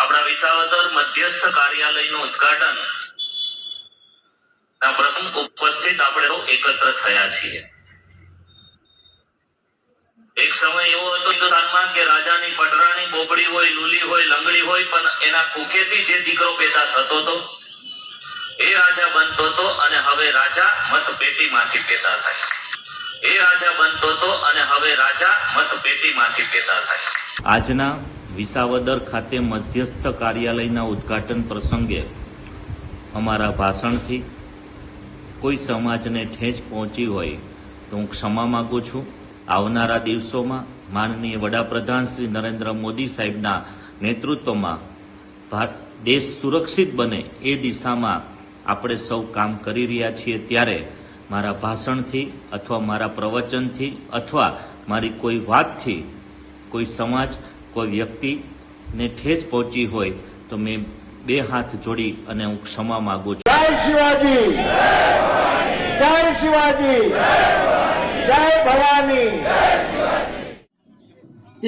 આપણા વિસાવદર મધ્યસ્થ કાર્યાલયનું ઉદઘાટન ના પ્રસંગ ઉપસ્થિત આપણે એકત્ર થયા છીએ. એક સમય એવો હતો હિન્દુસ્તાનમાં કે રાજાની પટરાણી બોબડી હોય, લુલી હોય, લંગડી હોય, પણ એના કુખેથી જે દીકરો પેદા થતો હતો, એ રાજા બનતો હતો અને હવે રાજા મત પેટીમાંથી પેદા થાય. એ રાજા બનતો હતો અને હવે રાજા મત પેટીમાંથી પેદા થાય. આજના વિસાવદર ખાતે મધ્યસ્થ કાર્યાલયના ઉદ્ઘાટન પ્રસંગે અમારા ભાષણથી કોઈ સમાજને ઠેંચ પહોંચી હોય તો હું ક્ષમા માગું છું. આવનારા દિવસોમાં માનનીય વડાપ્રધાન શ્રી નરેન્દ્ર મોદી સાહેબના નેતૃત્વમાં ભારત દેશ સુરક્ષિત બને એ દિશામાં આપણે સૌ કામ કરી રહ્યા છીએ ત્યારે મારા ભાષણથી અથવા મારા પ્રવચનથી અથવા મારી કોઈ વાતથી કોઈ સમાજ કોઈ વ્યક્તિને ઠેચ પહોંચી હોય તો મેં બે હાથ જોડી અને હું ક્ષમા માંગુ છું. જય શિવાજી! જય શિવાજી! જય ભવાની!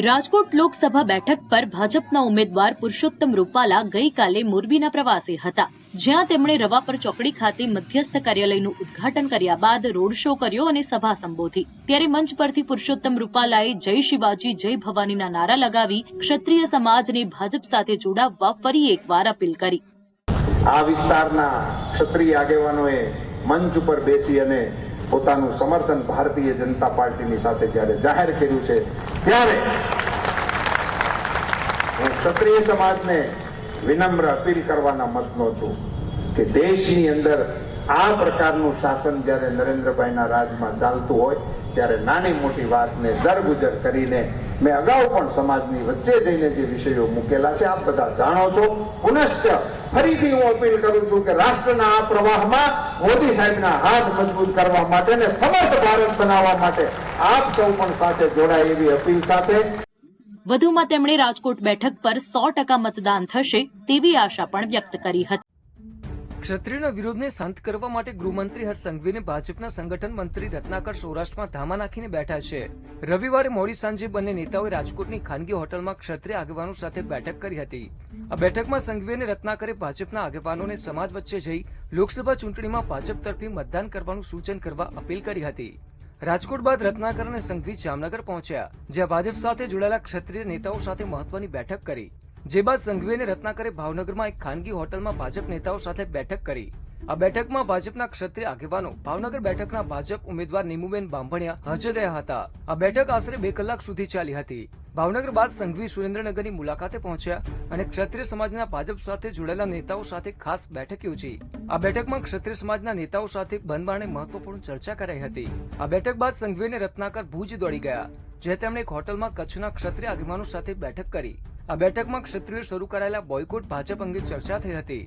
રાજકોટ લોકસભા બેઠક પર ભાજપના ઉમેદવાર પુરુષોત્તમ રૂપાલા ગઈકાલે મોરબીના પ્રવાસે હતા. જ્યાં તેમણે રવાપર ચોકડી ખાતે મધ્યસ્થ કાર્યાલયનું ઉદ્ઘાટન કર્યા બાદ રોડ શો કર્યો અને સભા સંબોધી. ત્યારે મંચ પરથી પુરુષોત્તમ રૂપાલાએ જય શિવાજી, જય ભવાનીના નારા લગાવી ક્ષત્રિય સમાજને ભાજપ સાથે જોડાવવા ફરી એકવાર અપીલ કરી. આ વિસ્તારના ક્ષત્રિય આગેવાનોએ મંચ ઉપર બેસી અને પોતાનું સમર્થન ભારતીય જનતા પાર્ટીની સાથે જ્યારે જાહેર કર્યું છે, ત્યારે ક્ષત્રિય સમાજને વિનમ્ર અપીલ કરવાના મતનો છું કે દેશની અંદર આ પ્રકારનું શાસન જ્યારે નરેન્દ્રભાઈના રાજમાં ચાલતું હોય, ત્યારે નાની મોટી વાતને દરગુજર કરીને મેં અગાઉ પણ સમાજની વચ્ચે જઈને જે વિષયો મૂકેલા છે, આપ બધા જાણો છો. પુનશ્ચ ફરીથી હું અપીલ કરું છું કે રાષ્ટ્રના આ પ્રવાહમાં મોદી સાહેબના હાથ મજબૂત કરવા માટે ને સમર્થ ભારત બનાવવા માટે આપ સૌ પણ સાથે જોડાય એવી અપીલ સાથે વધુમાં તેમણે રાજકોટ બેઠક પર સો ટકા મતદાન થશે તેવી આશા પણ વ્યક્ત કરી હતી. ક્ષત્રિયના વિરોધને શાંત કરવા માટે ગૃહમંત્રી હર્ષ સંઘવીને ભાજપના સંગઠન મંત્રી રત્નાકર સૌરાષ્ટ્રમાં ધામા નાખીને બેઠા છે. રવિવારે મોડી સાંજે બંને નેતાઓએ રાજકોટની ખાનગી હોટલમાં ક્ષત્રિય આગેવાનો સાથે બેઠક કરી હતી. આ બેઠકમાં સંઘવી અને રત્નાકરે ભાજપના આગેવાનોને સમાજ વચ્ચે જઈ લોકસભા ચૂંટણીમાં ભાજપ તરફી મતદાન કરવાનું સૂચન કરવા અપીલ કરી હતી. રાજકોટ બાદ રત્નાકર અને સંઘવી જામનગર પહોંચ્યા, જ્યાં ભાજપ સાથે જોડાયેલા ક્ષત્રિય નેતાઓ સાથે મહત્વની બેઠક કરી. જે બાદ સંઘવી અને રત્નાકરે ભાવનગરમાં એક ખાનગી હોટલમાં ભાજપ નેતાઓ સાથે બેઠક કરી. આ બેઠકમાં ભાજપના ક્ષત્રિય આગેવાનો, ભાવનગર બેઠકના ભાજપ ઉમેદવાર નીમુબેન બાંભણિયા હાજર રહ્યા હતા. આ બેઠક આશરે બે કલાક સુધી ચાલી હતી. ભાવનગર બાદ સંઘવી સુરેન્દ્રનગરની મુલાકાતે પહોંચ્યા અને ક્ષત્રિય સમાજના ભાજપ સાથે જોડાયેલા નેતાઓ સાથે ખાસ બેઠક યોજી. આ બેઠકમાં ક્ષત્રિય સમાજના નેતાઓ સાથે બંધબાણે મહત્વપૂર્ણ ચર્ચા કરાઈ હતી. આ બેઠક બાદ સંઘવી અને રત્નાકર ભુજ દોડી ગયા જે તેમણે એક હોટલમાં કચ્છના ક્ષત્રિય આગેવાનો સાથે બેઠક કરી. આ બેઠકમાં ક્ષત્રિયો શરૂ કરાયેલા બોયકોટ ભાજપ અંગે ચર્ચા થઈ હતી.